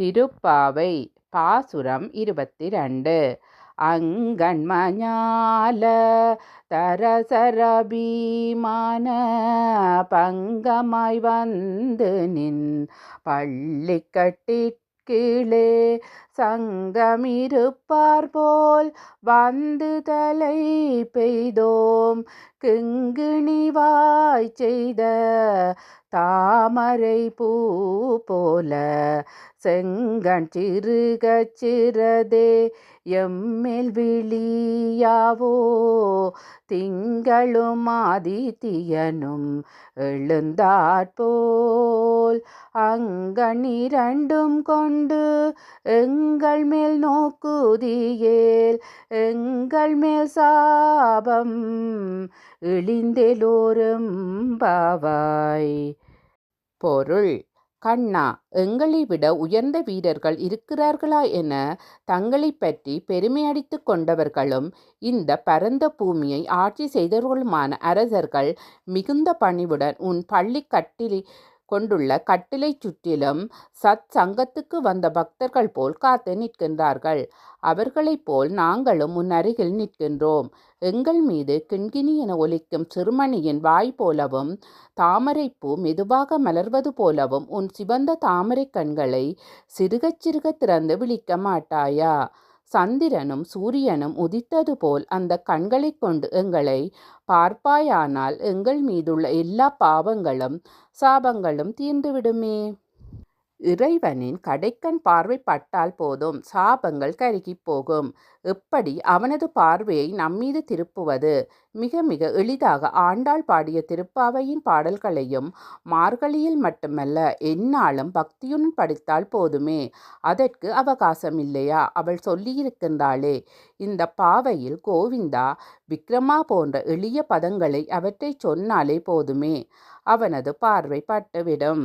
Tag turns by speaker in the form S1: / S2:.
S1: திருப்பாவை பாசுரம் இருபத்தி ரெண்டு அங்கண்மஞால தரசரபீமான பங்கமாய் வந்து நின் பள்ளி கட்டிற் கீழே சங்கமிருப்பார் போல் வந்து தலை பெய்தோம். கிங்கிணிவாய் செய்த தாமரை பூ போல செங்கண் சிறுகச் சிறதே எம்மேல் விழியாவோ? திங்களும் ஆதித்தியனும் எழுந்தாற்போல் அங்கனிரண்டும் கொண்டு எங்கள் மேல் நோக்குதியேல் எங்கள் மேல் சாபம் இழிந்தெலோரும் பாவாய். பொருள் கண்ணா எங்களை விட உயர்ந்த வீரர்கள் இருக்கிறார்களா என தங்களை பற்றி பெருமையடித்து கொண்டவர்களும் இந்த பரந்த பூமியை ஆட்சி செய்தவர்களுமான அரசர்கள் மிகுந்த பணிவுடன் உன் பள்ளி கட்டில் கொண்டுள்ள கட்டிலை சுற்றிலும் சத் சங்கத்துக்கு வந்த பக்தர்கள் போல் காத்து நிற்கின்றார்கள். அவர்களைப் போல் நாங்களும் உன் அருகில் நிற்கின்றோம். எங்கள் மீது கிண்கிணி என ஒலிக்கும் சிறுமணியின் வாய் போலவும் தாமரைப்பூ மெதுவாக மலர்வது போலவும் உன் சிவந்த தாமரை கண்களை சிறுகச் சிறுக திறந்து விழிக்க மாட்டாயா? சந்திரனும் சூரியனும் உதித்தது போல் அந்த கண்களைக் கொண்டு எங்களை பார்ப்பாயானால் எங்கள் மீதுள்ள எல்லா பாவங்களும் சாபங்களும் தீர்ந்துவிடுமே. இறைவனின் கடைக்கண் பார்வை பட்டால் போதும் சாபங்கள் கருகி போகும். எப்படி அவனது பார்வையை நம்மீது திருப்புவது மிக மிக எளிதாக ஆண்டாள் பாடிய திருப்பாவையின் பாடல்களையும் மார்கழியில் மட்டுமல்ல என்னாலும் பக்தியுடன் படித்தால் போதுமே. அதற்கு அவகாசம் இல்லையா அவள் சொல்லியிருக்கின்றாளே. இந்த பாவையில் கோவிந்தா விக்ரமா போன்ற எளிய பதங்களை அவற்றை சொன்னாலே போதுமே. அவனது பார்வை பட்டுவிடும்.